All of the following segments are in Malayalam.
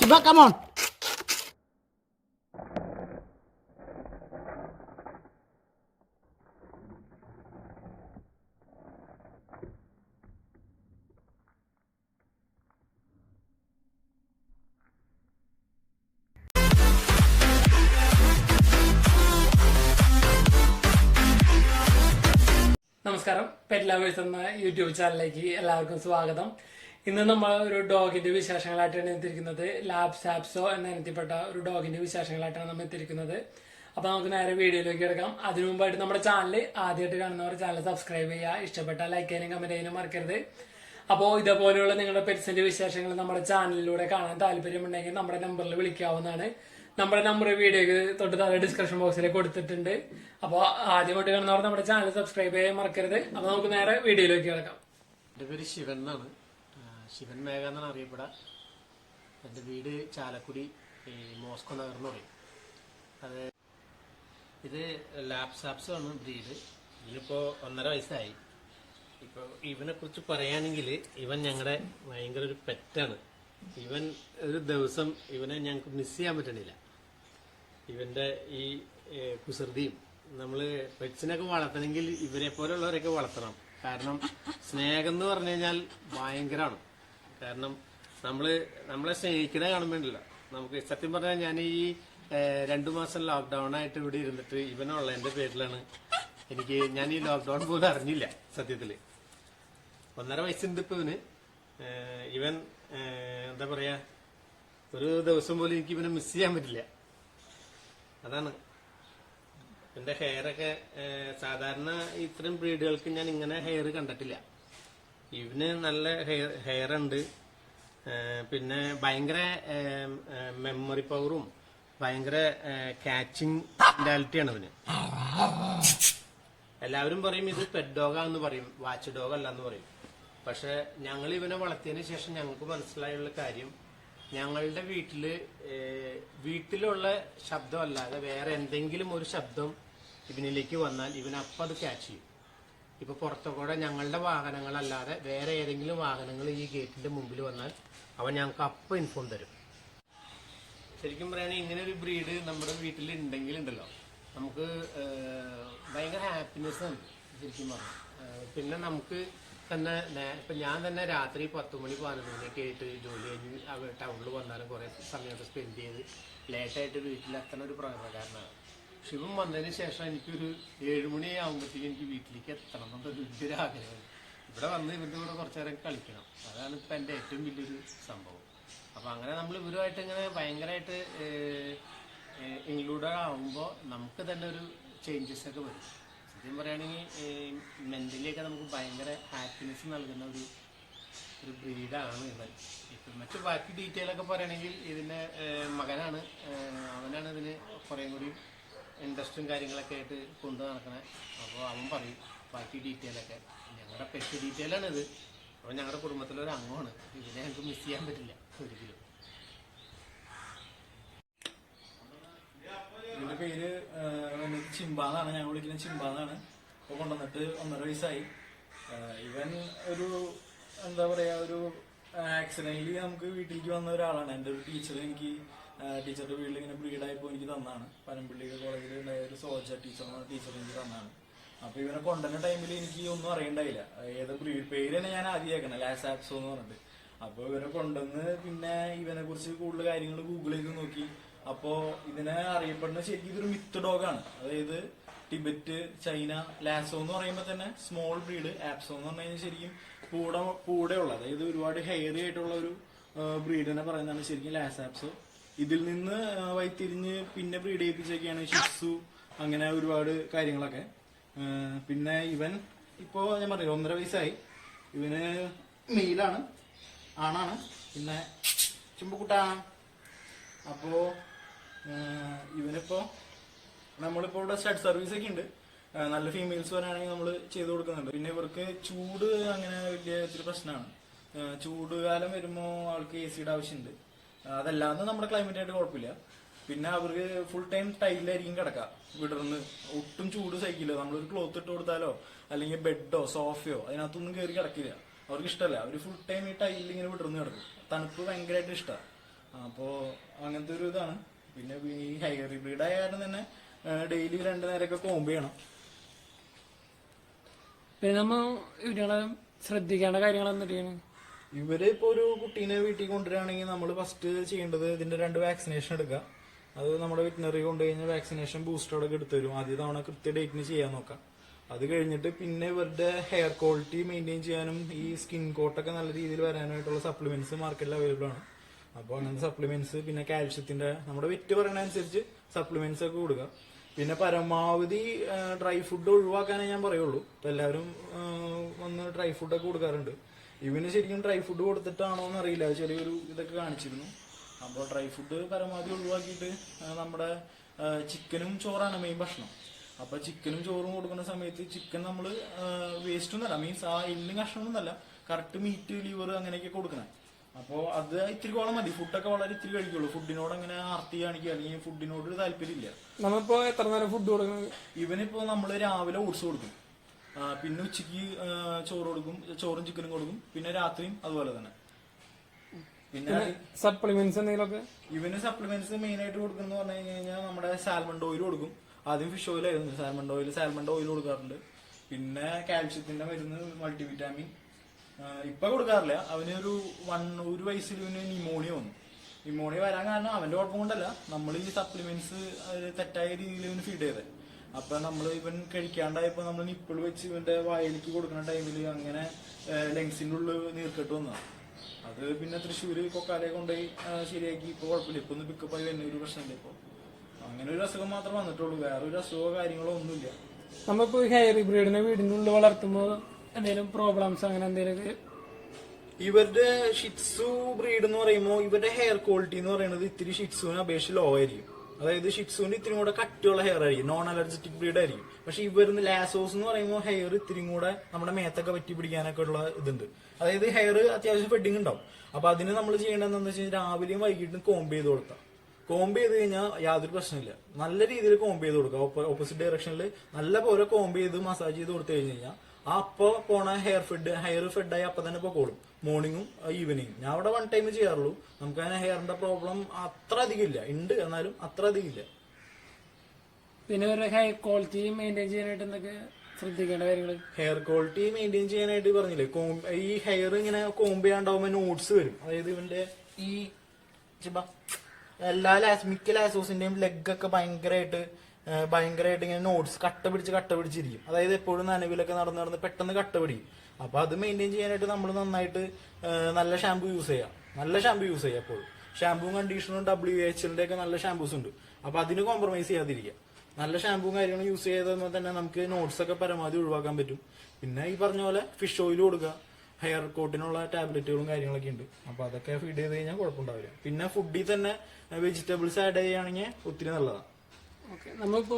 Shiba, come on. നമസ്കാരം പെറ്റ് ലവേഴ്സ് എന്ന യൂട്യൂബ് ചാനലിലേക്ക് എല്ലാവർക്കും സ്വാഗതം ഇന്ന് നമ്മൾ ഒരു ഡോഗിന്റെ വിശേഷങ്ങളായിട്ടാണ് എത്തിയിരിക്കുന്നത്. ലാബ് സാപ്സോ എന്ന ഇനത്തിൽപ്പെട്ട ഒരു ഡോഗിന്റെ വിശേഷങ്ങളായിട്ടാണ് നമ്മൾ എത്തിയിരിക്കുന്നത്. അപ്പൊ നമുക്ക് നേരെ വീഡിയോയിലേക്ക് എടുക്കാം അതിനു മുമ്പായിട്ട് നമ്മുടെ ചാനൽ ആദ്യമായിട്ട് കാണുന്നവർ ചാനൽ സബ്സ്ക്രൈബ് ചെയ്യുക. ഇഷ്ടപ്പെട്ട ലൈക്ക് ചെയ്യാനും കമന്റ് ചെയ്യാനും മറക്കരുത്. അപ്പോൾ ഇതേപോലെയുള്ള നിങ്ങളുടെ പെറ്റ്സിന്റെ വിശേഷങ്ങൾ നമ്മുടെ ചാനലിലൂടെ കാണാൻ താല്പര്യമുണ്ടെങ്കിൽ നമ്മുടെ നമ്പറിൽ വിളിക്കാവുന്നതാണ്. നമ്മുടെ നമ്പർ വീഡിയോക്ക് തൊട്ട് താഴെ ഡിസ്ക്രിപ്ഷൻ ബോക്സിൽ കൊടുത്തിട്ടുണ്ട്. അപ്പോൾ ആദ്യമായിട്ട് കാണുന്നവർ നമ്മുടെ ചാനൽ സബ്സ്ക്രൈബ് ചെയ്യാൻ മറക്കരുത്. അപ്പോൾ നമുക്ക് നേരെ വീഡിയോയിലേക്ക് കിടക്കാം. എന്റെ പേര് ശിവൻ എന്നാണ്. ശിവൻ മേഘ എന്നാണ് അറിയപ്പെടുക. എന്റെ വീട് ചാലക്കുടി ഈ മോസ്കോ നഗർ എന്ന് പറയും. അത് ഇത് ലാപ്സാപ്സ് ആണ് ബ്രീഡ് ഇതിനിപ്പോൾ ഒന്നര വയസ്സായി. ഇപ്പോൾ ഇവനെ കുറിച്ച് പറയുകയാണെങ്കിൽ ഇവൻ ഞങ്ങളുടെ ഭയങ്കര ഒരു പെറ്റാണ്. ഇവൻ ഒരു ദിവസം ഇവനെ ഞങ്ങൾക്ക് മിസ് ചെയ്യാൻ പറ്റണില്ല. ഇവന്റെ ഈ കുസൃതിയും നമ്മൾ പെറ്റ്സിനൊക്കെ വളർത്തണമെങ്കിൽ ഇവരെ പോലുള്ളവരൊക്കെ വളർത്തണം. കാരണം സ്നേഹം എന്ന് പറഞ്ഞു കഴിഞ്ഞാൽ ഭയങ്കരമാണ് കാരണം നമ്മൾ നമ്മളെ സ്നേഹിക്കണ കാണുമ്പോണ്ടല്ല നമുക്ക് സത്യം പറഞ്ഞാൽ ഞാൻ ഈ രണ്ടു മാസം ലോക്ക്ഡൗൺ ആയിട്ട് ഇവിടെ ഇരുന്നിട്ട് ഇവനുള്ള എന്റെ പേരിലാണ് എനിക്ക് ഞാൻ ഈ ലോക്ക്ഡൌൺ പോലും അറിഞ്ഞില്ല സത്യത്തിൽ. ഒന്നര വയസ്സുണ്ട് ഇപ്പൊ ഇവന്. ഇവൻ എന്താ പറയാ ഒരു ദിവസം പോലും എനിക്ക് ഇവനെ മിസ് ചെയ്യാൻ പറ്റില്ല. അതാണ്. എന്റെ ഹെയറൊക്കെ സാധാരണ ഇത്തരം ബ്രീഡുകൾക്ക് ഞാൻ ഇങ്ങനെ ഹെയർ കണ്ടിട്ടില്ല. ഇവന് നല്ല ഹെയർ ഹെയർ ഉണ്ട്. പിന്നെ ഭയങ്കര മെമ്മറി പവറും ഭയങ്കര കാച്ചിങ് മെന്റാലിറ്റിയാണ് ഇവന് എല്ലാവരും പറയും ഇത് പെഡ് ഡോഗാന്ന് പറയും വാച്ച് ഡോഗ് അല്ല എന്ന് പറയും. പക്ഷെ ഞങ്ങൾ ഇവനെ വളർത്തിയതിന് ശേഷം ഞങ്ങൾക്ക് മനസ്സിലായുള്ള കാര്യം ഞങ്ങളുടെ വീട്ടിൽ വീട്ടിലുള്ള ശബ്ദമല്ലാതെ വേറെ എന്തെങ്കിലും ഒരു ശബ്ദം ഇവനിലേക്ക് വന്നാൽ ഇവൻ അത് ക്യാച്ച് ചെയ്യും. ഇപ്പൊ പുറത്തുകൂടെ ഞങ്ങളുടെ വാഹനങ്ങളല്ലാതെ വേറെ ഏതെങ്കിലും വാഹനങ്ങൾ ഈ ഗേറ്റിന്റെ മുമ്പിൽ വന്നാൽ അവൻ ഞങ്ങൾക്ക് അപ്പം ഇൻഫോം തരും. ശരിക്കും പറയുകയാണെങ്കിൽ ഇങ്ങനെ ഒരു ബ്രീഡ് നമ്മുടെ വീട്ടിൽ ഉണ്ടെങ്കിൽ ഉണ്ടല്ലോ. നമുക്ക് ഭയങ്കര ഹാപ്പിനെസ് ആണ് ശരിക്കും പറഞ്ഞു. പിന്നെ നമുക്ക് തന്നെ ഇപ്പൊ ഞാൻ തന്നെ രാത്രി പത്ത് മണി പതിനൊന്ന് മണിയൊക്കെ ആയിട്ട് ജോലി കഴിഞ്ഞ് ടൗണിൽ വന്നാലും കുറെ സമയമൊക്കെ സ്പെൻഡ് ചെയ്ത് ലേറ്റായിട്ട് വീട്ടിലെത്തണ ഒരു പ്രകടനക്കാരനാണ് ശിവൻ വന്നതിന് ശേഷം എനിക്കൊരു ഏഴുമണി ആകുമ്പോഴത്തേക്കും എനിക്ക് വീട്ടിലേക്ക് എത്തണം എന്നുള്ള വലിയൊരു ഇവിടെ വന്ന് ഇവരുടെ കൂടെ കുറച്ചു നേരം കളിക്കണം. അതാണ് ഇപ്പം എന്റെ ഏറ്റവും വലിയൊരു സംഭവം. അപ്പം അങ്ങനെ നമ്മൾ ഇവരുമായിട്ട് ഇങ്ങനെ ഭയങ്കരമായിട്ട് ഇൻക്ലൂഡഡ് ആവുമ്പോൾ നമുക്ക് തന്നെ ഒരു ചേഞ്ചസ് ഒക്കെ വരും. സത്യം പറയുകയാണെങ്കിൽ മെന്റലിയൊക്കെ നമുക്ക് ഭയങ്കര ഹാപ്പിനെസ് നൽകുന്ന ഒരു ഒരു ബ്രീഡാണ് ഇവൻ. ഇപ്പം മറ്റു ബാക്കി ഡീറ്റെയിൽ ഒക്കെ പറയുകയാണെങ്കിൽ ഇതിന്റെ മകനാണ് അവനാണ് ഇതിന് കുറേ കൂടി ഇൻട്രസ്റ്റും കാര്യങ്ങളൊക്കെ ആയിട്ട് കൊണ്ടു നടക്കണേ. അപ്പോൾ അവൻ പറയും ബാക്കി ഡീറ്റെയിൽ ഒക്കെ. ഞങ്ങളുടെ പെറ്റ് ഡീറ്റെയിൽ ആണ് ഇത്. അപ്പോൾ ഞങ്ങളുടെ കുടുംബത്തിലെ ഒരു അംഗമാണ്. ഇതിനെ ഞങ്ങൾക്ക് മിസ് ചെയ്യാൻ പറ്റില്ല ഒരിക്കലും. ഇതിന്റെ പേര് ചിമ്പാന്നാണ് ഞങ്ങൾ വിളിക്കുന്നത് ചിമ്പാന്നാണ് അപ്പോൾ കൊണ്ടുവന്നിട്ട് ഒന്നര വയസ്സായി. ഇവൻ ഒരു എന്താ പറയുക ഒരു ആക്സിഡന്റലി നമുക്ക് വീട്ടിലേക്ക് വന്ന ഒരാളാണ്. എന്റെ ഒരു ടീച്ചർ എനിക്ക് ടീച്ചറുടെ വീട്ടിൽ ഇങ്ങനെ ബ്രീഡായപ്പോൾ എനിക്ക് തന്നാണ്. പനമ്പിള്ളി കോളേജിൽ ഉണ്ടായ ഒരു സോജ എന്ന ടീച്ചർ എനിക്ക് തന്നാണ്. അപ്പൊ ഇവനെ കൊണ്ടുവന്ന ടൈമിൽ എനിക്ക് ഒന്നും അറിയണ്ടായില്ല. ഏത് ബ്രീഡ് പേര് തന്നെ ഞാൻ ആദ്യം കേൾക്കണം ലാസ് ആപ്സോ എന്ന് പറഞ്ഞിട്ട്. അപ്പൊ ഇവനെ കൊണ്ടുവന്ന് പിന്നെ ഇവനെ കുറിച്ച് കൂടുതൽ കാര്യങ്ങൾ ഗൂഗിൾ ചെയ്ത് നോക്കി. അപ്പോ ഇതിനെ അറിയപ്പെടുന്ന ശരിക്കും ഇതൊരു മിത്ത് ഡോഗാണ് അതായത് ടിബറ്റ് ചൈന ലാസോ എന്ന് പറയുമ്പോൾ തന്നെ സ്മോൾ ബ്രീഡ് ആപ്സോ എന്ന് പറഞ്ഞു കഴിഞ്ഞാൽ ശരിക്കും കൂടെ പൂടെയുള്ള അതായത് ഒരുപാട് ഹെയറി ആയിട്ടുള്ള ഒരു ബ്രീഡിനെ പറയുന്നതാണ് ശരിക്കും ലാസാപ്സോ ഇതിൽ നിന്ന് വൈത്തിരിഞ്ഞ് പിന്നെ ബ്രീഡ് ചെയ്യിപ്പിച്ചൊക്കെയാണ് ഷിസു അങ്ങനെ ഒരുപാട് കാര്യങ്ങളൊക്കെ. പിന്നെ ഇവൻ ഇപ്പോ ഞാൻ പറഞ്ഞു ഒന്നര വയസ്സായി. ഇവന് മെയിലാണ് ആണാണ്. പിന്നെ ചുമ്പക്കുട്ടാണ് അപ്പോ ഇവനിപ്പോ നമ്മളിപ്പോ ഇവിടെ സ്റ്റഡ് സർവീസ് ഒക്കെ ഉണ്ട് നല്ല ഫീമെയിൽസ് വരാണെങ്കിൽ നമ്മൾ ചെയ്തു കൊടുക്കുന്നുണ്ട്. പിന്നെ ഇവർക്ക് ചൂട് അങ്ങനെ വലിയ ഇത്തിരി പ്രശ്നമാണ്. ചൂടുകാലം ചൂട് കാലം വരുമ്പോ ആൾക്ക് എ സിയുടെ ആവശ്യമുണ്ട്. അതല്ലാതെ നമ്മുടെ ക്ലൈമറ്റ് ആയിട്ട് കുഴപ്പമില്ല. പിന്നെ അവർക്ക് ഫുൾ ടൈം ടൈലായിരിക്കും കിടക്കുക. വിടർന്ന് ഒട്ടും ചൂട് സഹിക്കില്ല. നമ്മളൊരു ക്ലോത്ത് ഇട്ട് കൊടുത്താലോ അല്ലെങ്കിൽ ബെഡോ സോഫയോ അതിനകത്തൊന്നും കയറി കിടക്കില്ല. അവർക്ക് ഇഷ്ടമല്ല. അവർ ഫുൾ ടൈം ഈ ടൈലിൽ ഇങ്ങനെ വിടർന്ന് കിടക്കും. തണുപ്പ് ഭയങ്കരമായിട്ട് ഇഷ്ടമാണ് അപ്പോൾ അങ്ങനത്തെ ഒരു ഇതാണ്. പിന്നെ ഈ ഹൈറി ബ്രീഡ് ആയ കാരണം തന്നെ ഡെയിലി രണ്ടു നേരമൊക്കെ കോമ്പ് ചെയ്യണം. പിന്നെ നമ്മൾ ഇവരുകളെ ശ്രദ്ധിക്കേണ്ട കാര്യങ്ങൾ എന്തൊക്കെയാണ്? ഇവർ ഇപ്പൊ ഒരു കുട്ടീനെ വീട്ടിൽ കൊണ്ടുവരികയാണെങ്കിൽ നമ്മൾ ഫസ്റ്റ് ചെയ്യേണ്ടത് ഇതിന്റെ രണ്ട് വാക്സിനേഷൻ എടുക്കുക. അത് നമ്മുടെ വെറ്റിനറി കൊണ്ടുകഴിഞ്ഞാൽ വാക്സിനേഷൻ ബൂസ്റ്ററോടൊക്കെ എടുത്തു തരും. ആദ്യ തവണ കൃത്യ ഡേറ്റിന് ചെയ്യാൻ നോക്കാം അത് കഴിഞ്ഞിട്ട് പിന്നെ ഇവരുടെ ഹെയർ ക്വാളിറ്റി മെയിന്റെയിൻ ചെയ്യാനും ഈ സ്കിൻ കോട്ടൊക്കെ നല്ല രീതിയിൽ വരാനായിട്ടുള്ള സപ്ലിമെന്റ്സ് മാർക്കറ്റിൽ അവൈലബിൾ ആണ്. അപ്പോൾ അങ്ങനത്തെ സപ്ലിമെന്റ്സ് പിന്നെ കാൽഷ്യത്തിന്റെ നമ്മുടെ വെറ്റ് പറയുന്ന അനുസരിച്ച് സപ്ലിമെന്റ്സ് ഒക്കെ കൊടുക്കുക. പിന്നെ പരമാവധി ഡ്രൈ ഫുഡ് ഒഴിവാക്കാനേ ഞാൻ പറയുള്ളൂ. എല്ലാവരും വന്ന് ഡ്രൈ ഫുഡൊക്കെ കൊടുക്കാറുണ്ട്. ഇവന് ശരിക്കും ഡ്രൈ ഫുഡ് കൊടുത്തിട്ടാണോ എന്ന് അറിയില്ല ചെറിയൊരു ഇതൊക്കെ കാണിച്ചിരുന്നു. അപ്പോൾ ഡ്രൈ ഫുഡ് പരമാവധി ഒഴിവാക്കിയിട്ട് നമ്മുടെ ചിക്കനും ചോറാണ് മെയിൻ ഭക്ഷണം. അപ്പൊ ചിക്കനും ചോറും കൊടുക്കുന്ന സമയത്ത് ചിക്കൻ നമ്മൾ വേസ്റ്റ് ഒന്നല്ല മീൻസ് ആ എല്ലും ഒന്നല്ല കറക്റ്റ് മീറ്റ് ലിവർ അങ്ങനെയൊക്കെ കൊടുക്കണം. അപ്പോൾ അത് ഇത്തിരി കോളം മതി. ഫുഡൊക്കെ വളരെ ഇത്തിരി കഴിക്കുള്ളൂ. ഫുഡിനോട് അങ്ങനെ ആർത്തി കാണിക്കുക. അല്ലെങ്കിൽ ഫുഡിനോട് ഒരു താല്പര്യമില്ല. നമ്മളിപ്പോ എത്ര നേരം ഫുഡ് കൊടുക്കുന്നത്? ഇവനിപ്പോ നമ്മൾ രാവിലെ ഓട്സ് കൊടുക്കും. പിന്നെ ഉച്ചയ്ക്ക് ചോറ് കൊടുക്കും ചോറും ചിക്കനും കൊടുക്കും. പിന്നെ രാത്രിയും അതുപോലെ തന്നെ. പിന്നെ സപ്ലിമെന്റ്സ് എന്തെങ്കിലുമൊക്കെ? ഇവന് സപ്ലിമെന്റ്സ് മെയിൻ ആയിട്ട് കൊടുക്കുന്നത് പറഞ്ഞു കഴിഞ്ഞാൽ നമ്മുടെ സാൽമണ്ട് ഓയിൽ കൊടുക്കും. ആദ്യം ഫിഷ് ഓയിൽ ആയിരുന്നു. സാൽമണ്ട് ഓയിൽ സാൽമണ്ട് ഓയിൽ കൊടുക്കാറുണ്ട്. പിന്നെ കാൽഷ്യത്തിന്റെ മരുന്ന് മൾട്ടിവിറ്റാമിൻ ഇപ്പൊ കൊടുക്കാറില്ല. അവന് ഒരു വൺ ഒരു വയസ്സിൽ ഇവന് ന്യൂമോണിയ വന്നു. ന്യൂമോണിയ വരാൻ കാരണം അവന്റെ കുഴപ്പം കൊണ്ടല്ല. നമ്മൾ ഈ സപ്ലിമെന്റ്സ് തെറ്റായ രീതിയിൽ ഇവന് ഫീഡ് ചെയ്തത് അപ്പൊ നമ്മൾ ഇവൻ കഴിക്കാണ്ടായപ്പോ നമ്മൾ നിപ്പിൾ വെച്ച് ഇവന്റെ വായിലേക്ക് കൊടുക്കുന്ന ടൈമിൽ അങ്ങനെ ലെങ്സിന്റെ ഉള്ളിൽ നീർക്കെട്ട് വന്നതാണ് അത് പിന്നെ തൃശ്ശൂര് കൊക്കാലെ കൊണ്ടുപോയി ശരിയാക്കി. ഇപ്പൊ കുഴപ്പമില്ല. ഇപ്പൊ ഒന്ന് പിക്കപ്പ് ആയി വരുന്ന ഒരു പ്രശ്നമില്ല ഇപ്പൊ. അങ്ങനെ ഒരു അസുഖം മാത്രമേ വന്നിട്ടുള്ളൂ. വേറെ ഒരു അസുഖമോ കാര്യങ്ങളോ ഒന്നുമില്ല. നമ്മളിപ്പോ ഹെയർ ബ്രീഡിനെ വീടിന്റെ ഉള്ളിൽ വളർത്തുമ്പോ എന്തെങ്കിലും പ്രോബ്ലംസ് അങ്ങനെ എന്തെങ്കിലും ഇവരുടെ ഷിറ്റ്സു ബ്രീഡ് എന്ന് പറയുമ്പോൾ ഇവരുടെ ഹെയർ ക്വാളിറ്റി എന്ന് പറയുന്നത് ഇത്തിരി ഷിറ്റ്സുവിന് അപേക്ഷിച്ച് ലോ ആയിരിക്കും. അതായത് ഷിറ്റ്സുവിന് ഇത്തിരി കൂടെ കട്ടിയുള്ള ഹെയർ ആയിരിക്കും. നോൺ അലർജറ്റിക് ബ്രീഡ് ആയിരിക്കും. പക്ഷെ ഇവരുന്ന് ലാസോസ് എന്ന് പറയുമ്പോൾ ഹെയർ ഇത്തിരി കൂടെ നമ്മുടെ മേത്തൊക്കെ പറ്റി പിടിക്കാനൊക്കെ ഉള്ള ഇതുണ്ട്. അതായത് ഹെയർ അത്യാവശ്യം ഫെഡിങ് ഉണ്ടാവും. അപ്പൊ അതിന് നമ്മൾ ചെയ്യേണ്ടത് എന്താണെന്ന് കഴിഞ്ഞാൽ രാവിലെയും വൈകിട്ടും കോംബ് ചെയ്ത് കൊടുത്താൽ കോംബ് ചെയ്ത് കഴിഞ്ഞാൽ യാതൊരു പ്രശ്നമില്ല നല്ല രീതിയിൽ കോംബ് ചെയ്ത് കൊടുക്കുക. ഓപ്പോസിറ്റ് ഡയറക്ഷനിൽ നല്ല പോലെ കോംബ് ചെയ്ത് മസാജ് ചെയ്ത് കൊടുത്തു കഴിഞ്ഞു കഴിഞ്ഞാൽ ആ അപ്പൊ പോണ ഹെയർ ഫെഡ് ഹെയർ ഫെഡായി അപ്പൊ തന്നെ പൊക്കോളും മോർണിംഗും ഈവനിങ്ങും ഞാൻ അവിടെ വൺ ടൈം ചെയ്യാറുള്ളൂ. നമുക്ക് അങ്ങനെ ഹെയറിന്റെ പ്രോബ്ലം അത്ര അധികം ഇല്ല. ഉണ്ട് എന്നാലും അത്ര അധികം ഇല്ല. പിന്നെ ഒരു ഹെയർ ക്വാളിറ്റി മെയിന്റെയിൻ ചെയ്യാനായിട്ട് എന്തൊക്കെ ശ്രദ്ധിക്കേണ്ട കാര്യങ്ങൾ ഹെയർ ക്വാളിറ്റി മെയിന്റെയിൻ ചെയ്യാനായിട്ട് പറഞ്ഞില്ലേ? കോം- ഈ ഹെയർ ഇങ്ങനെ കോംബ് ചെയ്യാണ്ടാവുമ്പോ നോട്ട്സ് വരും. അതായത് ഇവന്റെ ഈ എല്ലാ ലാസ് മിക്ക ലാസോസിന്റെയും ലെഗ് ഒക്കെ ഭയങ്കരമായിട്ട് ഭയങ്കരമായിട്ട് ഇങ്ങനെ നോട്ട്സ് കട്ട പിടിച്ച് കട്ട പിടിച്ചിരിക്കും. അതായത് എപ്പോഴും നനവിലൊക്കെ നടന്ന് നടന്ന് പെട്ടെന്ന് കട്ട പിടിക്കും. അപ്പൊ അത് മെയിന്റെയിൻ ചെയ്യാനായിട്ട് നമ്മൾ നന്നായിട്ട് നല്ല ഷാമ്പു യൂസ് ചെയ്യാം. നല്ല ഷാമ്പു യൂസ് ചെയ്യാം എപ്പോഴും. ഷാമ്പുവും കണ്ടീഷണറും ഡബ്ല്യു എച്ച് എല്ലിന്റെ ഒക്കെ നല്ല ഷാമ്പൂസ് ഉണ്ട്. അപ്പൊ അതിന് കോംപ്രമൈസ് ചെയ്യാതിരിക്കുക. നല്ല ഷാമ്പുവും കാര്യങ്ങളും യൂസ് ചെയ്താൽ തന്നെ നമുക്ക് നോട്ട്സ് ഒക്കെ പരമാവധി ഒഴിവാക്കാൻ പറ്റും. പിന്നെ ഈ പറഞ്ഞ പോലെ ഫിഷ് ഓയിൽ കൊടുക്കുക. ഹെയർ കോട്ടിനുള്ള ടാബ്ലറ്റുകളും കാര്യങ്ങളൊക്കെ ഉണ്ട്. അപ്പൊ അതൊക്കെ ഫീഡ് ചെയ്ത് കഴിഞ്ഞാൽ കുഴപ്പമുണ്ടാവില്ല. പിന്നെ ഫുഡിൽ തന്നെ വെജിറ്റബിൾസ് ആഡ് ചെയ്യുകയാണെങ്കിൽ ഒത്തിരി നല്ലതാണ് നമ്മളിപ്പോ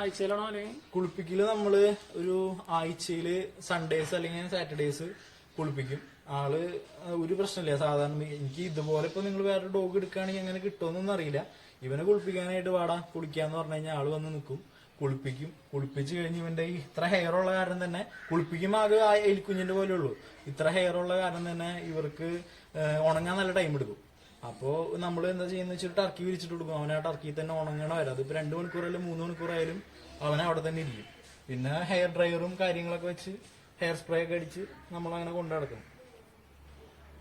ആഴ്ചയിലാണോ കുളിപ്പിക്കൽ നമ്മൾ ഒരു ആഴ്ചയിൽ സൺഡേസ് അല്ലെങ്കിൽ സാറ്റർഡേസ് കുളിപ്പിക്കും. ആൾ ഒരു പ്രശ്നമില്ല. സാധാരണ എനിക്ക് ഇതുപോലെ ഇപ്പൊ നിങ്ങൾ വേറെ ഡോഗ് എടുക്കുകയാണെങ്കിൽ എങ്ങനെ കിട്ടുമെന്നൊന്നും അറിയില്ല. ഇവനെ കുളിപ്പിക്കാനായിട്ട് വാടാ കുളിക്കാന്ന് പറഞ്ഞു കഴിഞ്ഞാൽ ആൾ വന്ന് നിൽക്കും കുളിപ്പിക്കും. കുളിപ്പിച്ച് കഴിഞ്ഞ് ഇവന്റെ ഇത്ര ഹെയർ ഉള്ള കാരണം തന്നെ കുളിപ്പിക്കും ആകെ എലിക്കുഞ്ഞിന്റെ പോലെ ഉള്ളൂ ഇത്ര ഹെയർ ഉള്ള കാരണം തന്നെ ഇവർക്ക് ഉണങ്ങാൻ നല്ല ടൈം എടുക്കും. അപ്പോ നമ്മൾ എന്താ ചെയ്യുന്ന വെച്ചാൽ ടർക്കി വിരിച്ചിട്ട് കൊടുക്കും. അവൻ ആ ടർക്കി തന്നെ ഉണങ്ങണ വരാം. അതിപ്പോ രണ്ട് മണിക്കൂറായാലും മൂന്ന് മണിക്കൂറായാലും അവനെ അവിടെ തന്നെ ഇരിക്കും. പിന്നെ ഹെയർ ഡ്രയറും കാര്യങ്ങളൊക്കെ വെച്ച് ഹെയർ സ്പ്രേ ഒക്കെ അടിച്ച് നമ്മൾ അങ്ങനെ കൊണ്ടു നടക്കും.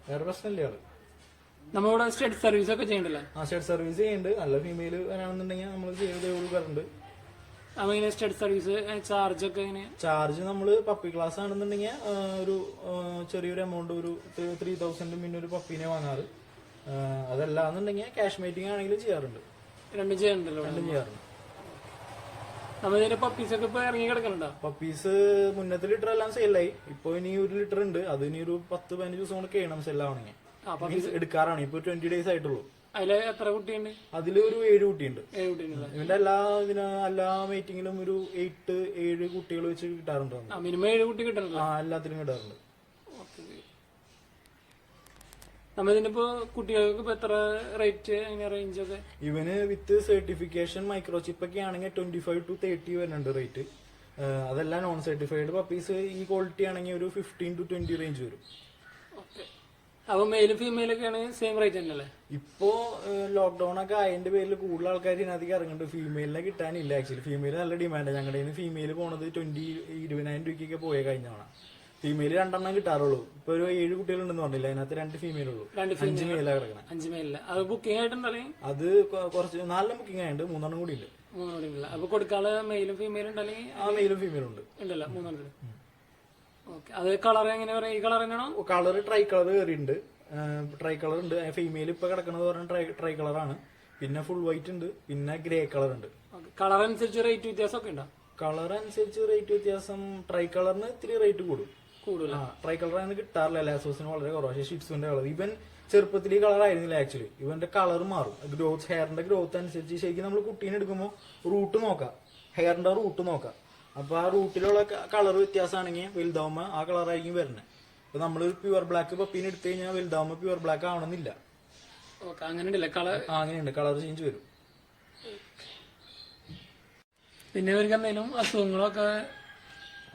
വേറെ പ്രശ്നമില്ല ആൾ നമ്മളിവിടെ സ്റ്റേറ്റ് സർവീസ് ഒക്കെ ചെയ്യണ്ടല്ലേ? ആ സ്റ്റേറ്റ് സർവീസ് ചെയ്യുന്നുണ്ട്. നല്ല ഫീമെയിൽ വരാണെന്നുണ്ടെങ്കിൽ നമ്മൾ ചെയ്തേ കൊടുക്കാറുണ്ട് സ്റ്റഡി സർവീസ് ചാർജ് ഒക്കെ എങ്ങനെ ചാർജ് നമ്മൾ പപ്പി ക്ലാസ് ആണെന്നുണ്ടെങ്കിൽ ഒരു ചെറിയൊരു എമൗണ്ട് ഒരു ത്രീ തൗസൻഡ് പിന്നെ ഒരു പപ്പീനെ വാങ്ങാറ്. അതല്ല എന്നുണ്ടെങ്കിൽ ക്യാഷ് മീറ്റിംഗ് ആണെങ്കിലും ചെയ്യാറുണ്ട്. രണ്ടും ചെയ്യണ്ടല്ലോ രണ്ടും ചെയ്യാറുണ്ട്. പപ്പീസ് മുന്നത്തെ ലിറ്റർ എല്ലാം സെയിലായി ഇപ്പൊ ഇനി ഒരു ലിറ്റർ ഉണ്ട്. അത് ഇനി ഒരു പത്ത് പതിനഞ്ച് ദിവസം കൊണ്ട് കഴിയണം സെല്ലാവണെങ്കിൽ എടുക്കാറാണ്. ഇപ്പൊ ട്വന്റി ഡേയ്സ് ആയിട്ടുള്ളൂ. അതിൽ എത്ര കുട്ടിയുണ്ട്? അതിൽ ഒരു ഏഴ് കുട്ടിയുണ്ട്. ഇവന്റെ എല്ലാ ഇതിന് എല്ലാ മീറ്റിംഗിലും ഒരു എയ്റ്റ് ഏഴ് കുട്ടികൾ വെച്ച് കിട്ടാറുണ്ട്. മിനിമം ഏഴ് കുട്ടി കിട്ടണല്ലോ. ആ എല്ലാത്തിനും കിട്ടാറുണ്ട് ഓക്കെ കുട്ടികൾക്ക് ഇപ്പൊ എത്ര റേറ്റ് റേഞ്ച് ഒക്കെ? ഇവന് വിത്ത് സർട്ടിഫിക്കേഷൻ മൈക്രോചിപ്പ് ഒക്കെ ആണെങ്കിൽ ട്വന്റി ഫൈവ് ടു തേർട്ടി വരുന്നുണ്ട് റേറ്റ് അതെല്ലാം നോൺ സർട്ടിഫൈഡ് പപ്പീസ് ഈ ക്വാളിറ്റി ആണെങ്കിൽ ഒരു ഫിഫ്റ്റീൻ ടു ട്വന്റി റേഞ്ച് വരും. അപ്പൊ മെയിലും ഫീമെയിലും ആണെങ്കിൽ സെയിം റേറ്റ് തന്നെയല്ലേ? ഇപ്പോ ലോക്ക്ഡൌൺ ഒക്കെ ആയതിന്റെ പേരിൽ കൂടുതൽ ആൾക്കാർ ഇതിനകത്തേക്ക് ഇറങ്ങുന്നുണ്ട്. ഫീമെയിലിനെ കിട്ടാനില്ല. ആക്ച്വലി ഫീമെയിൽ നല്ല ഡിമാൻഡ് ഞങ്ങളുടെ ഫീമെയിൽ പോണത് ട്വന്റി ഇരുപതിനായിരം രൂപയ്ക്കൊക്കെ പോയ കഴിഞ്ഞ തവണ. ഫീമെയിൽ രണ്ടെണ്ണം കിട്ടാറുള്ളൂ. ഇപ്പൊ ഒരു ഏഴ് കുട്ടികളുണ്ടെന്ന് പറഞ്ഞില്ല? അതിനകത്ത് രണ്ട് ഫീമെയിൽ ഉള്ളൂ രണ്ട് അഞ്ച് മെയിലാണ് കിടക്കണം. അഞ്ച് മെയിലില്ല അത് ബുക്കിംഗ് ആയിട്ടുണ്ടല്ലേ അത് കൊ- കുറച്ച് നാലെണ്ണം ബുക്കിംഗ് ആയിട്ട് മൂന്നെണ്ണം കൂടി ഉണ്ട് മൂന്നെണ്ണം അപ്പൊ കൊടുക്കാൾ മെയിലും ഫീമെയിലും ആ മെയിലും ഫീമെയിലും ഉണ്ട്. ഉണ്ടല്ലോ. ഓക്കെ അത് കളർ എങ്ങനെ പറയാ? ഈ കളർ തന്നെയാണോ? കളർ ട്രൈ കളർ കയറിയിട്ടുണ്ട് ട്രൈ കളർ ഉണ്ട്. ഫീമെയിൽ ഇപ്പൊ കിടക്കണത് ട്രൈ ട്രൈ കളറാണ് പിന്നെ ഫുൾ വൈറ്റ് ഉണ്ട്. പിന്നെ ഗ്രേ കളർ ഉണ്ട്. കളർ അനുസരിച്ച് റേറ്റ് വ്യത്യാസം ഒക്കെ ഉണ്ടോ? കളർ അനുസരിച്ച് റേറ്റ് വ്യത്യാസം ട്രൈ കളറിന് ഇത്തിരി റേറ്റ് കൂടും. കൂടുതൽ ട്രൈ കളർ അങ്ങനെ കിട്ടാറില്ല. ലാസോസിന് വളരെ കുറവ്. പക്ഷേ ഷിറ്റ്സുവിന്റെ കളർ ഇവൻ ചെറുപ്പത്തിൽ ഈ കളർ ആയിരുന്നില്ല ആക്ച്വലി ഇവന്റെ കളർ മാറും. ഗ്രോത്ത് ഹെയറിന്റെ ഗ്രോത്ത് അനുസരിച്ച് ശരിക്കും നമ്മൾ കുട്ടീനെ എടുക്കുമ്പോൾ റൂട്ട് നോക്കാം. ഹെയറിന്റെ റൂട്ട് നോക്കാം. അപ്പൊ ആ റൂട്ടിലുള്ള കളർ വ്യത്യാസമാണെങ്കിൽ വലുതാവുമ്പോൾ ആ കളറായിരിക്കും വരുന്നത് ഇപ്പൊ നമ്മൾ പ്യുവർ ബ്ലാക്ക് പപ്പീനെ എടുത്തു കഴിഞ്ഞാൽ വലുതാവുമ്പോൾ പ്യുവർ ബ്ലാക്ക് ആവണമെന്നില്ല. കളർ അങ്ങനെയുണ്ട്. കളർ ചേഞ്ച് വരും. പിന്നെ ഇവർക്ക് എന്തെങ്കിലും അസുഖങ്ങളൊക്കെ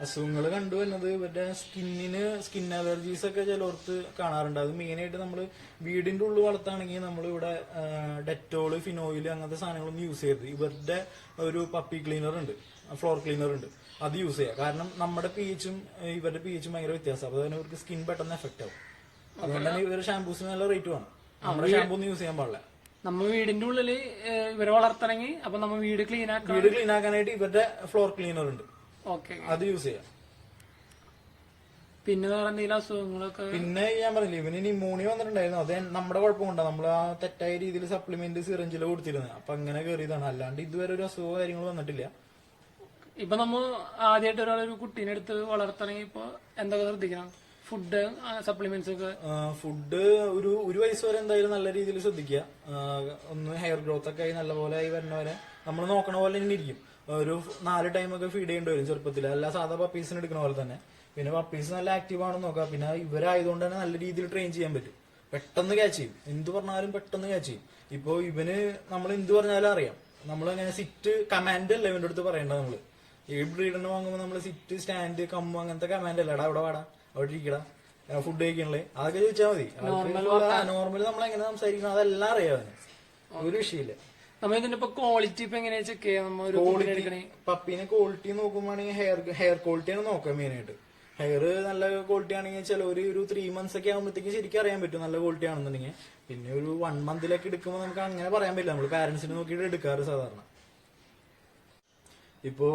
അസുഖങ്ങൾ കണ്ടു വരുന്നത് ഇവരുടെ സ്കിന്നിന് സ്കിൻ അലർജീസ് ഒക്കെ ചിലർക്ക് കാണാറുണ്ട്. അത് മെയിനായിട്ട് നമ്മൾ വീടിന്റെ ഉള്ളിൽ വളർത്താണെങ്കിൽ നമ്മൾ ഇവിടെ ഡെറ്റോൾ ഫിനോയിൽ അങ്ങനത്തെ സാധനങ്ങളൊന്നും യൂസ് ചെയ്യരുത്. ഇവരുടെ ഒരു പപ്പി ക്ലീനർ ഉണ്ട്. ഫ്ലോർ ക്ലീനർ ഉണ്ട്. അത് യൂസ് ചെയ്യുക കാരണം നമ്മുടെ പി എച്ചും ഇവരുടെ പി എച്ചും ഭയങ്കര വ്യത്യാസം. അപ്പോൾ തന്നെ ഇവർക്ക് സ്കിൻ പെട്ടെന്ന് എഫക്റ്റ് ആവും. അതുകൊണ്ട് തന്നെ ഇവരുടെ ഷാമ്പൂസിന് നല്ല റേറ്റ് വേണം. നമ്മുടെ ഷാമ്പൂ ഒന്നും യൂസ് ചെയ്യാൻ പാടില്ല. നമ്മൾ വീടിന്റെ ഉള്ളിൽ ഇവരെ വളർത്തണമെങ്കിൽ അപ്പൊ നമ്മൾ വീട് ക്ലീൻ ആക്കാൻ വീട് ക്ലീൻ ആക്കാനായിട്ട് ഇവരുടെ ഫ്ലോർ ക്ലീനർ ഉണ്ട്. ഓക്കെ. അത് യൂസ് ചെയ്യാം. പിന്നെ വേറെ എന്തെങ്കിലും അസുഖങ്ങളൊക്കെ? പിന്നെ ഞാൻ പറഞ്ഞില്ല ഇവന് ന്യൂമോണിയ വന്നിട്ടുണ്ടായിരുന്നു. അത് നമ്മുടെ കുഴപ്പം കൊണ്ടാണ് നമ്മൾ ആ തെറ്റായ രീതിയിൽ സപ്ലിമെന്റ് സിറഞ്ചിൽ കൊടുത്തിരുന്നത് അപ്പൊ അങ്ങനെ കയറിയതാണ് അല്ലാണ്ട് ഇതുവരെ ഒരു അസുഖമോ കാര്യങ്ങളോ വന്നിട്ടില്ല. ഇപ്പൊ നമ്മൾ ആദ്യമായിട്ട് ഒരാളൊരു കുട്ടീനെ എടുത്ത് വളർത്തണമെങ്കിൽ ഇപ്പൊ എന്തൊക്കെ ശ്രദ്ധിക്കണം? ഫുഡ് സപ്ലിമെന്റ്സ് ഒക്കെ? ഫുഡ് ഒരു ഒരു വയസ്സ് വരെ എന്തായാലും നല്ല രീതിയിൽ ശ്രദ്ധിക്കുക. ഒന്ന് ഹെയർ ഗ്രോത്ത് ഒക്കെ ആയി നല്ലപോലെ ആയി വരണവരെ നമ്മൾ നോക്കണ പോലെ തന്നെ ഇരിക്കും. ഒരു നാല് ടൈം ഒക്കെ ഫീഡ് ചെയ്യേണ്ടി വരും ചെറുപ്പത്തിൽ അല്ല സാധാ പപ്പീസിന് എടുക്കുന്ന പോലെ തന്നെ. പിന്നെ പപ്പീസ് നല്ല ആക്റ്റീവ് ആണെന്ന് നോക്കാം. പിന്നെ ഇവരായതുകൊണ്ട് തന്നെ നല്ല രീതിയിൽ ട്രെയിൻ ചെയ്യാൻ പറ്റും. പെട്ടെന്ന് ക്യാച്ച് ചെയ്യും. എന്ത് പറഞ്ഞാലും പെട്ടെന്ന് ക്യാച്ച് ചെയ്യും. ഇപ്പൊ ഇവന് നമ്മൾ എന്ത് പറഞ്ഞാലും അറിയാം. നമ്മൾ അങ്ങനെ സിറ്റ് കമാൻഡ് അല്ല ഇവന്റെ അടുത്ത് പറയേണ്ടത് നമ്മൾ? ഈ ബ്രീഡിനെ വാങ്ങുമ്പോൾ നമ്മൾ സിറ്റ് സ്റ്റാൻഡ് കമ്മ് അങ്ങനത്തെ കമാൻഡ് അല്ല? എടാ അവിടെ വാടാ. അവിടെ ഇരിക്കടാ. ഫുഡ് കഴിക്കണല്ലേ? അതൊക്കെ ചോദിച്ചാൽ മതി. നോർമൽ നമ്മൾ എങ്ങനെ സംസാരിക്കണം അതെല്ലാം അറിയാം അവന്. ഒരു വിഷയമില്ല. നമ്മ ഇതിന്റെ ഇപ്പൊ ക്വാളിറ്റി ഇപ്പൊ എങ്ങനെയാ ചെക്ക് ചെയ്യാം? നമ്മ ഒരു കുട്ടീനെ എടുക്കണേ? പപ്പീനെ ക്വാളിറ്റി നോക്കുമ്പോഴാണെങ്കിൽ ഹെയർ ഹെയർ ക്വാളിറ്റിയാണ് നോക്കുക മെയിൻ ആയിട്ട്. ഹെയർ നല്ല ക്വാളിറ്റി ആണെങ്കിൽ ചില ഒരു ഒരു ത്രീ മന്ത്സ് ഒക്കെ ആകുമ്പോഴത്തേക്കും ശരിക്കും അറിയാൻ പറ്റും നല്ല ക്വാളിറ്റി ആണെന്നുണ്ടെങ്കിൽ. പിന്നെ ഒരു വൺ മന്തിലൊക്കെ എടുക്കുമ്പോൾ നമുക്ക് അങ്ങനെ പറയാൻ പറ്റില്ല. നമ്മൾ പാരന്റ്സിനെ നോക്കിയിട്ട് എടുക്കാറ് സാധാരണ. ഇപ്പോ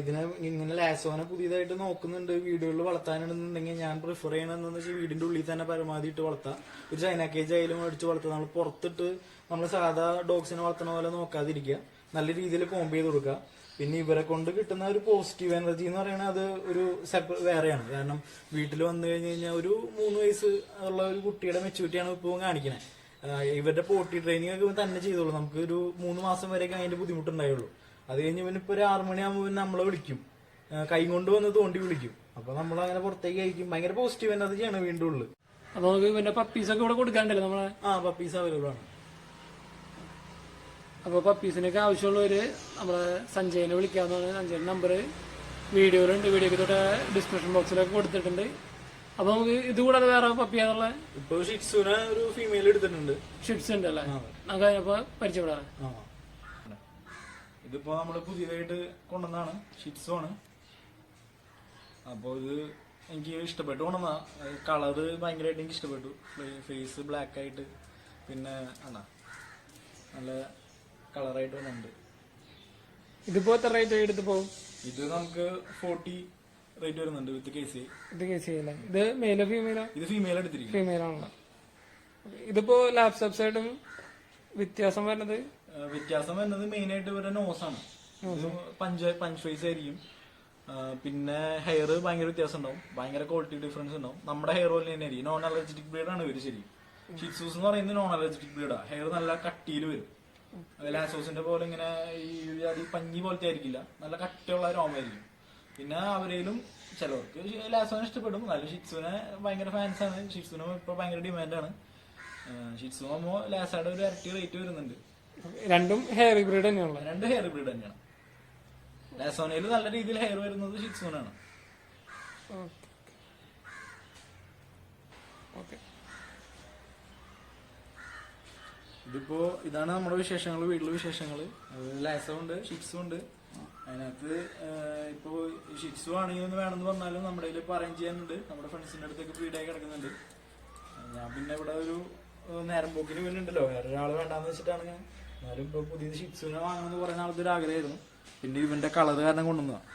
ഇതിനെ ഇങ്ങനെ ലാസോനെ പുതിയതായിട്ട് നോക്കുന്നുണ്ട് വീടുകളിൽ വളർത്താനുണ്ടെന്നുണ്ടെങ്കിൽ ഞാൻ പ്രിഫർ ചെയ്യണമെന്ന് വെച്ചാൽ വീടിന്റെ ഉള്ളിൽ തന്നെ പരമാവധി ഇട്ട് വളർത്താം. ഒരു ചൈന കേജ് ആയാലും മേടിച്ച് വളർത്താം. നമ്മൾ പുറത്തിട്ട് നമ്മൾ സാധാ ഡോഗ്സിനെ വളർത്തണ പോലെ നോക്കാതിരിക്കുക. നല്ല രീതിയിൽ കോമ്പ് ചെയ്ത് കൊടുക്കുക. പിന്നെ ഇവരെ കൊണ്ട് കിട്ടുന്ന ഒരു പോസിറ്റീവ് എനർജി എന്ന് പറയുന്നത് അത് ഒരു സെപ്പറേറ്റ് വേറെയാണ്. കാരണം വീട്ടിൽ വന്നു കഴിഞ്ഞു കഴിഞ്ഞാൽ ഒരു മൂന്ന് വയസ്സ് ഉള്ള ഒരു കുട്ടിയുടെ മെച്ചൂരിറ്റിയാണ് ഇപ്പോൾ കാണിക്കുന്നത് ഇവരുടെ പോട്ടി ട്രെയിനിങ് ഒക്കെ തന്നെ ചെയ്തോളൂ. നമുക്ക് ഒരു മൂന്ന് മാസം വരെയൊക്കെ അതിന്റെ ബുദ്ധിമുട്ടുണ്ടായുള്ളൂ. അത് കഴിഞ്ഞ് പിന്നെ ഇപ്പൊ ഒരു ആറു മണിയാകുമ്പോൾ പിന്നെ നമ്മളെ വിളിക്കും. കൈ കൊണ്ട് വന്ന് തോണ്ടി വിളിക്കും. അപ്പൊ നമ്മൾ അങ്ങനെ പുറത്തേക്ക് അയക്കും ഭയങ്കര പോസിറ്റീവ് തന്നെ അത് ചെയ്യണം വീണ്ടും ഉള്ളു. അപ്പൊ നമുക്ക് പിന്നെ പപ്പീസ് ഒക്കെ ഇവിടെ കൊടുക്കാണ്ടല്ലോ നമ്മളെ? ആ പപ്പീസ് അവൈലബിൾ ആണ്. അപ്പൊ പപ്പീസിനൊക്കെ ആവശ്യമുള്ളവര് നമ്മളെ സഞ്ജയനെ വിളിക്കാവുന്നതാണ്. സഞ്ജയ നമ്പർ വീഡിയോയിലുണ്ട്. വീഡിയോക്ക് തൊട്ട് ഡിസ്ക്രിപ്ഷൻ ബോക്സിലൊക്കെ കൊടുത്തിട്ടുണ്ട്. അപ്പൊ നമുക്ക് ഇത് കൂടാതെ വേറെ പപ്പിയാന്നുള്ള ഇപ്പൊ ഷിറ്റ്സുനെ ഒരു ഫീമെയിൽ എടുത്തിട്ടുണ്ട്. ഷിറ്റ്സ് ഉണ്ട് അല്ലേ നമുക്ക് അതിനപ്പോ പരിചയപ്പെടാം. ഇതിപ്പോ നമ്മൾ പുതിയതായിട്ട് കൊണ്ടുവന്നാണ് ഷിറ്റ്സു ആണ്. അപ്പൊ ഇത് എനിക്ക് ഇഷ്ടപ്പെട്ടു കൊണ്ടുവന്ന. കളറ് ഭയങ്കരമായിട്ട് എനിക്ക് ഇഷ്ടപ്പെട്ടു. ഫേസ് ബ്ലാക്ക് ആയിട്ട്. പിന്നെ ആണോ നല്ല കളറായിട്ട് വന്നിട്ടുണ്ട്. ഇതിപ്പോ എത്ര റേറ്റ് എടുത്ത് പോകും ഇത് നമുക്ക് ഫോർട്ടി റേറ്റ് വരുന്നുണ്ട് വിത്ത് കേസ് ഇത് കേസ് ഇത് മെയിലോ ഫീമെയിലോ ഇത് ഫീമെയിൽ എടുത്തിരിക്കും ഫീമെയിൽ ആണല്ലോ. ഇതിപ്പോ ലാപ്സ് ആയിട്ടും വ്യത്യാസം വരുന്നത് വ്യത്യാസം വരുന്നത് മെയിൻ ആയിട്ട് ഇവരുടെ നോസാണ് പഞ്ച് പഞ്ച് ഫേസ് ആയിരിക്കും. പിന്നെ ഹെയർ ഭയങ്കര വ്യത്യാസം ഉണ്ടാവും. ഭയങ്കര ക്വാളിറ്റി ഡിഫറൻസ് ഉണ്ടാവും. നമ്മുടെ ഹെയർ പോലെ തന്നെ ആയിരിക്കും. നോൺ അലർജറ്റിക് ബ്രീഡ് ആണ് ഇവർ ശരി ഷിറ്റ്സൂസ് എന്ന് പറയുന്നത് നോൺ അലർജറ്റിക് ബ്രീഡാ ഹെയർ നല്ല കട്ടിയിൽ വരും. ലാസോസിന്റെ പോലെ ഇങ്ങനെ ഈ ജാതി പഞ്ഞി പോലത്തെ ആയിരിക്കില്ല. നല്ല കട്ടിയുള്ള രോമായിരിക്കും പിന്നെ അവരേലും ചിലവർക്ക് ലാസോനെ ഇഷ്ടപ്പെടും. നല്ല ഷിറ്റ്സുവിനെ ഭയങ്കര ഫാൻസ് ആണ്. ഷിറ്റ്സുവിന് ഇപ്പൊ ഭയങ്കര ഡിമാൻഡാണ് ഷിറ്റ്സു ആകുമ്പോ ലാസയുടെ ഒരു ഇരട്ടി റേറ്റ് വരുന്നുണ്ട്. രണ്ടും ഹെയർ ബ്രീഡ് തന്നെയാണ് രണ്ട് ഹെയർ ബ്രീഡ് തന്നെയാണ്. ലാസോനയിൽ നല്ല രീതിയിൽ ഹെയർ വരുന്നത് ഷിറ്റ്സൂനാണ്. ഇതിപ്പോ ഇതാണ് നമ്മുടെ വിശേഷങ്ങൾ വീട്ടിലെ വിശേഷങ്ങൾ ലാസോ ഉണ്ട് ഷിറ്റ്സും ഉണ്ട്. അതിനകത്ത് ഇപ്പോ ഷിറ്റ്സു ആണെങ്കിൽ ഒന്ന് വേണമെന്ന് പറഞ്ഞാലും നമ്മുടെ കയ്യിൽ ഇപ്പൊ അറേഞ്ച് ചെയ്യാനുണ്ട്. നമ്മുടെ ഫ്രണ്ട്സിന്റെ അടുത്തൊക്കെ ഫ്രീഡായി കിടക്കുന്നുണ്ട്. ഞാൻ പിന്നെ ഇവിടെ ഒരു നേരം പോക്കിന് വേണ്ടിണ്ടല്ലോ വേറെ ഒരാൾ വേണ്ടാന്ന് വെച്ചിട്ടാണ് ഞാൻ എന്നാലും ഇപ്പൊ പുതിയ ഷിറ്റ്സുവിനെ വാങ്ങണമെന്ന് പറയുന്ന ആൾക്ക് ഒരു ആഗ്രഹമായിരുന്നു. പിന്നെ ഇവന്റെ കളർ കാരണം കൊണ്ടുവന്നതാണ്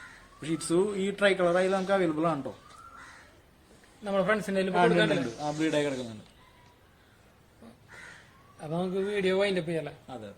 ഷിറ്റ്സു ഈ ട്രൈ കളർ ആയി നമുക്ക് അവൈലബിൾ ആണ് കേട്ടോ നമ്മുടെ ഫ്രണ്ട്സിന്റെ ആ ബ്രീഡായി കിടക്കുന്നുണ്ട്. അപ്പൊ നമുക്ക് വീഡിയോ വൈൻഡപ്പ് ചെയ്യാലേ? അതെ.